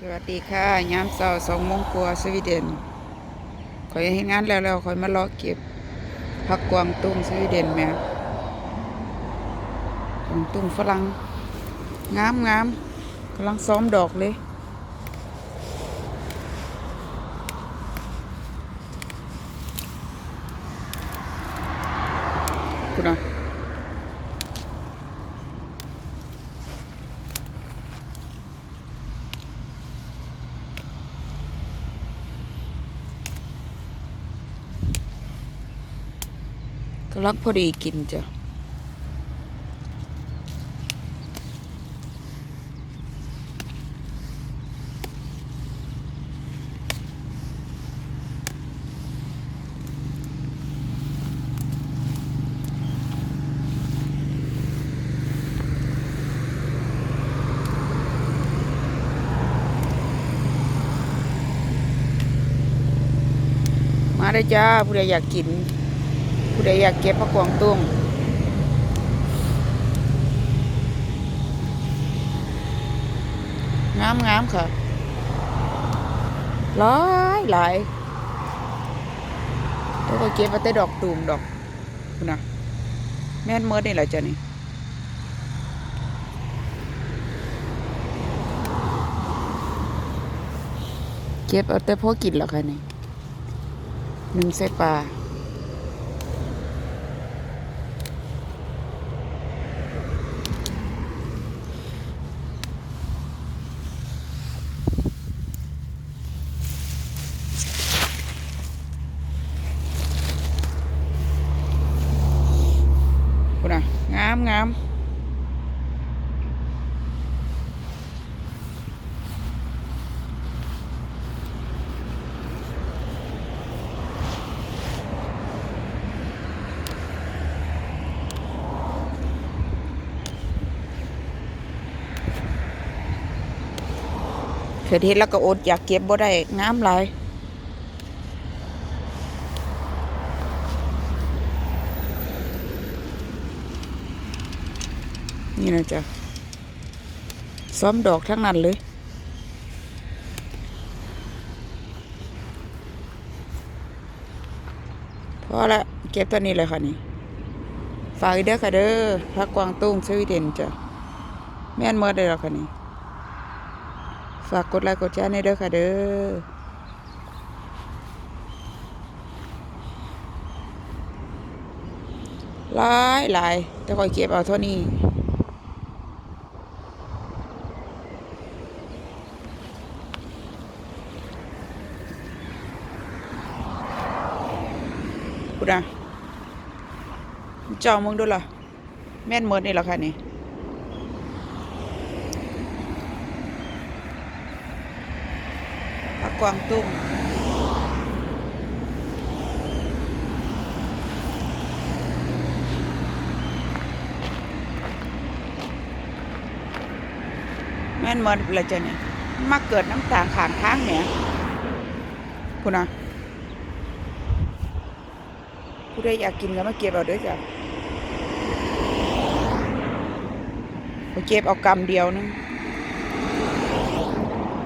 สวัสดีค่ะยามเช้าสองโมงกว่าสวีเดนคอยให้งานแล้วแล้วคอยมารอเก็บผักกวางตุ้งสวีเดนแม่กวางตุ้งฝรั่งงามงามกำลังซ้อมดอกเลยคุณนะ กำลังพอดีกินจ้ะมาได้จ้าผู้ใดอยากกิน ผู้ใดอยากเก็บผักกวางตุ้งงามงามค่ะหลายหลายแล้วก็เก็บมาแต่ดอกตูมดอกคุณนะแม่นเมื่อนี่แหละจ้ะนี่เก็บเอาแต่พอกินแล้วค่ะนี่หนึ่งใส่ปลา คุณอะงามงามเกิดเหตุแล้วก็อดอยากเก็บบ่ได้งามหลาย นี่นะจ๊ะซ้อมดอกทั้งนั้นเลยพอละเก็บตัวนี้เลยค่ะนี่ฝากอีเด้อค่ะเด้อพักกวางตุ้งสวีเดนจ้ะแม่นเมื่อได้แล้วค่ะนี่ฝากกดไลค์กดแชร์ในเด้อค่ะเด้อหลายหลายแต่คอยเก็บเอาเท่านี้ นะจองมึงดูล่ะแม่นเมิดนี่แหละค่ะนี่ผักกวางตุ้งแม่นเมิดละจ้ะเนี่ยมาเกิดน้ำตาลขางทางเนี่ยคุณนะ ผู้ใดอยากกินก็มาเก็บเอาเด้วยจ้ะไปเก็บเอากำเดียวนึง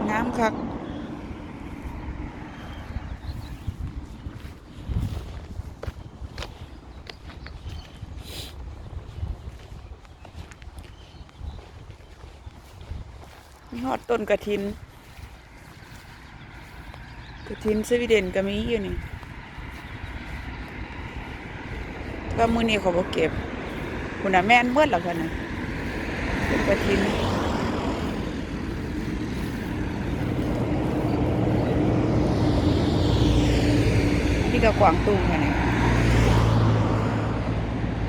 งามคักมีฮอดต้นกระถินกระถินสวีเดนก็มีอยู่นี่ ก็มือนี้เขาบอกเก็บคุณน่ะแม่นเมื่อแล้วกันนะเป็นกระถินนี่ก็กวางตุ้งค่ะนี่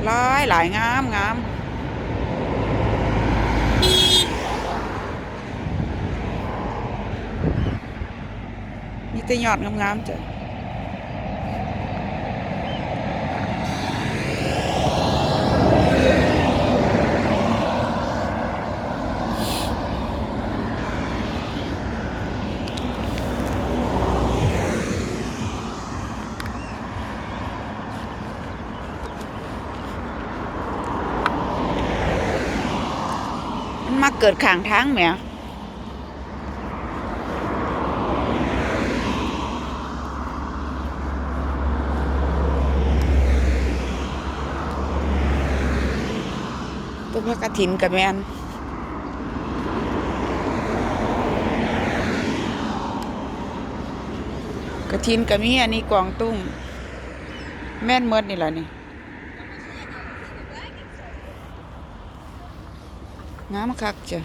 หลายหลายงามงามมีแต่ยอดงามๆจ้ะ มาเกิดข้างทางแหมตัวพระกฐินกับแมนกระถินกระมีอันนี้กวางตุ้งแม่นเมิดนี่แหละนี่ งามคักจ้ะ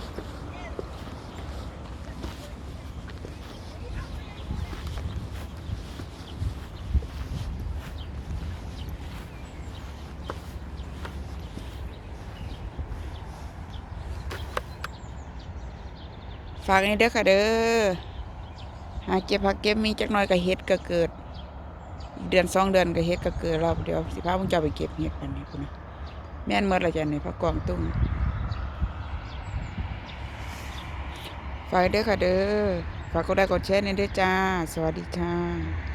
ฝากนี่เด้อค่ะเด้อ หาเก็บผักเก็บมีจักหน่อยก็เฮ็ดก็เกิด เดือนสองเดือนก็เฮ็ดก็เกิดแล้วเดี๋ยวสิพาพวกเจ้าไปเก็บเฮ็ดกันนี่พุ่นะแม่นเมดและจ้ะนี่ผักกวางตุ้ง ฝากเด้อค่ะเด้อฝากกดไลค์กดแชร์นี่ด้อจ้า สวัสดีค่ะ